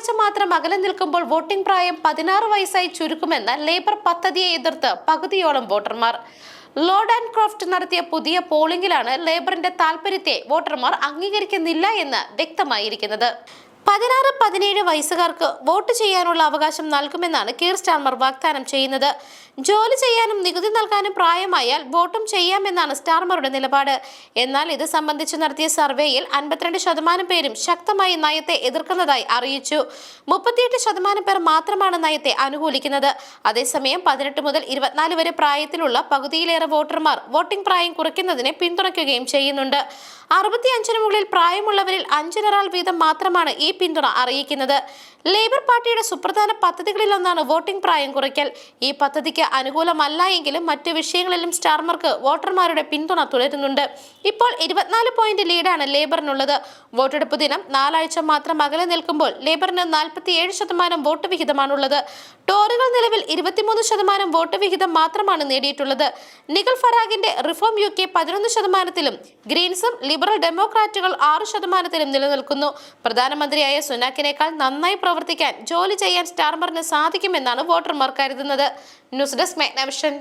നാലാഴ്ച മാത്രം അകലെ നിൽക്കുമ്പോൾ വോട്ടിംഗ് പ്രായം പതിനാറ് വയസ്സായി ചുരുക്കുമെന്ന ലേബർ പദ്ധതിയെ എതിർത്ത് പകുതിയോളം വോട്ടർമാർ. ലോർഡ് ആൻഡ് ക്രോഫ്റ്റ് നടത്തിയ പുതിയ പോളിംഗിലാണ് ലേബറിന്റെ താൽപര്യത്തെ വോട്ടർമാർ അംഗീകരിക്കുന്നില്ല എന്ന് വ്യക്തമായിരിക്കുന്നത്. പതിനാറ് പതിനേഴ് വയസ്സുകാർക്ക് വോട്ട് ചെയ്യാനുള്ള അവകാശം നൽകുമെന്നാണ് കീർ സ്റ്റാർമർ വാഗ്ദാനം ചെയ്യുന്നത്. ജോലി ചെയ്യാനും നികുതി നൽകാനും പ്രായമായാൽ വോട്ടും ചെയ്യാമെന്നാണ് സ്റ്റാർമറുടെ നിലപാട്. എന്നാൽ ഇത് സംബന്ധിച്ച് നടത്തിയ സർവേയിൽ അൻപത്തിരണ്ട് ശതമാനം പേരും ശക്തമായി നയത്തെ എതിർക്കുന്നതായി അറിയിച്ചു. മുപ്പത്തിയെട്ട് ശതമാനം പേർ മാത്രമാണ് നയത്തെ അനുകൂലിക്കുന്നത്. അതേസമയം പതിനെട്ട് മുതൽ ഇരുപത്തിനാല് വരെ പ്രായത്തിലുള്ള പകുതിയിലേറെ വോട്ടർമാർ വോട്ടിംഗ് പ്രായം കുറയ്ക്കുന്നതിനെ പിന്തുണയ്ക്കുകയും ചെയ്യുന്നുണ്ട്. അറുപത്തിയഞ്ചിന് മുകളിൽ പ്രായമുള്ളവരിൽ അഞ്ചിനൊരാൾ വീതം മാത്രമാണ് ഈ പിന്തുണ അറിയിക്കുന്നത്. ലേബർ പാർട്ടിയുടെ സുപ്രധാന പദ്ധതികളിലൊന്നാണ് വോട്ടിംഗ് പ്രായം കുറയ്ക്കൽ. ഈ പദ്ധതിക്ക് അനുകൂലമല്ല എങ്കിലും മറ്റു വിഷയങ്ങളിലും സ്റ്റാർമാർക്ക് വോട്ടർമാരുടെ പിന്തുണ തുടരുന്നുണ്ട്. ഇപ്പോൾ ഇരുപത്തിനാല് പോയിന്റ് ലീഡാണ് ലേബറിനുള്ളത്. വോട്ടെടുപ്പ് ദിനം നാലാഴ്ച മാത്രം അകലെ നിൽക്കുമ്പോൾ ലേബറിന് നാൽപ്പത്തിയേഴ് ശതമാനം വോട്ട് വിഹിതമാണുള്ളത്. ടോറുകൾ നിലവിൽ ഇരുപത്തിമൂന്ന് ശതമാനം വോട്ട് വിഹിതം മാത്രമാണ് നേടിയിട്ടുള്ളത്. നിഖൽ ഫറാഗിന്റെ റിഫോം യു കെ പതിനൊന്ന് ശതമാനത്തിലും ഗ്രീൻസും ലിബറൽ ഡെമോക്രാറ്റുകൾ ആറ് ശതമാനത്തിലും നിലനിൽക്കുന്നു. പ്രധാനമന്ത്രിയായ സുനാക്കിനേക്കാൾ നന്നായി പ്രവർത്തിക്കാൻ ജോലി ചെയ്യാൻ സ്റ്റാർമറിന് സാധിക്കുമെന്നാണ് വോട്ടർമാർ കരുതുന്നത്. News desk Magnavision.